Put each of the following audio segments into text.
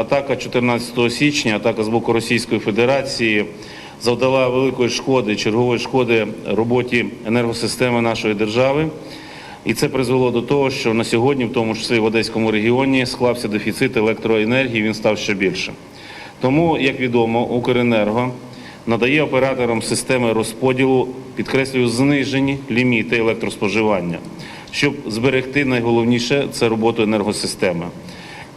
атака 14 січня, атака з боку Російської Федерації завдала великої шкоди, чергової шкоди роботі енергосистеми нашої держави. І це призвело до того, що на сьогодні, в тому числі в Одеському регіоні, склався дефіцит електроенергії, він став ще більше. Тому, як відомо, Укренерго надає операторам системи розподілу, підкреслюю, знижені ліміти електроспоживання, щоб зберегти найголовніше це роботу енергосистеми.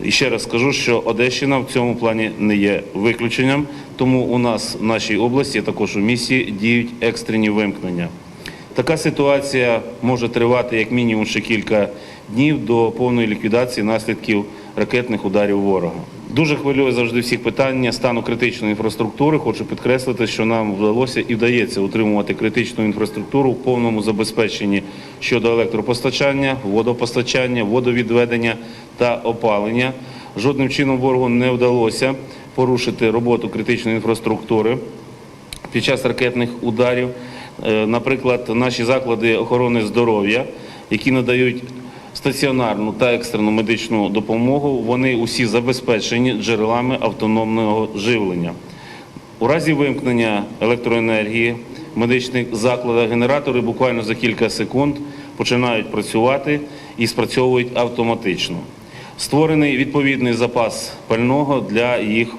І ще раз скажу, що Одещина в цьому плані не є виключенням, тому у нас в нашій області, також у місті, діють екстрені вимкнення. Така ситуація може тривати як мінімум ще кілька днів до повної ліквідації наслідків ракетних ударів ворога. Дуже хвилює завжди всіх питання стану критичної інфраструктури. Хочу підкреслити, що нам вдалося і вдається утримувати критичну інфраструктуру в повному забезпеченні щодо електропостачання, водопостачання, водовідведення та опалення. Жодним чином ворогу не вдалося порушити роботу критичної інфраструктури під час ракетних ударів. Е, Наприклад, наші заклади охорони здоров'я, які надають стаціонарну та екстрену медичну допомогу, вони усі забезпечені джерелами автономного живлення. У разі вимкнення електроенергії в медичних закладах генератори буквально за кілька секунд починають працювати і спрацьовують автоматично. Створений відповідний запас пального для їх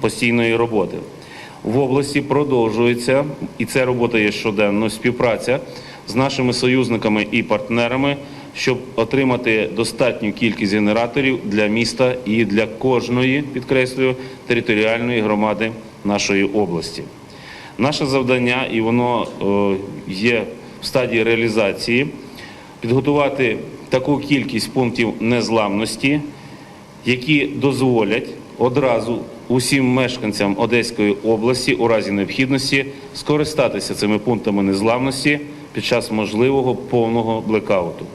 постійної роботи. В області продовжується, і ця робота є щоденно, співпраця з нашими союзниками і партнерами, щоб отримати достатню кількість генераторів для міста і для кожної, підкреслюю, територіальної громади нашої області. Наше завдання, і воно е, є в стадії реалізації, підготувати таку кількість пунктів незламності, які дозволять одразу усім мешканцям Одеської області у разі необхідності скористатися цими пунктами незламності під час можливого повного блекауту.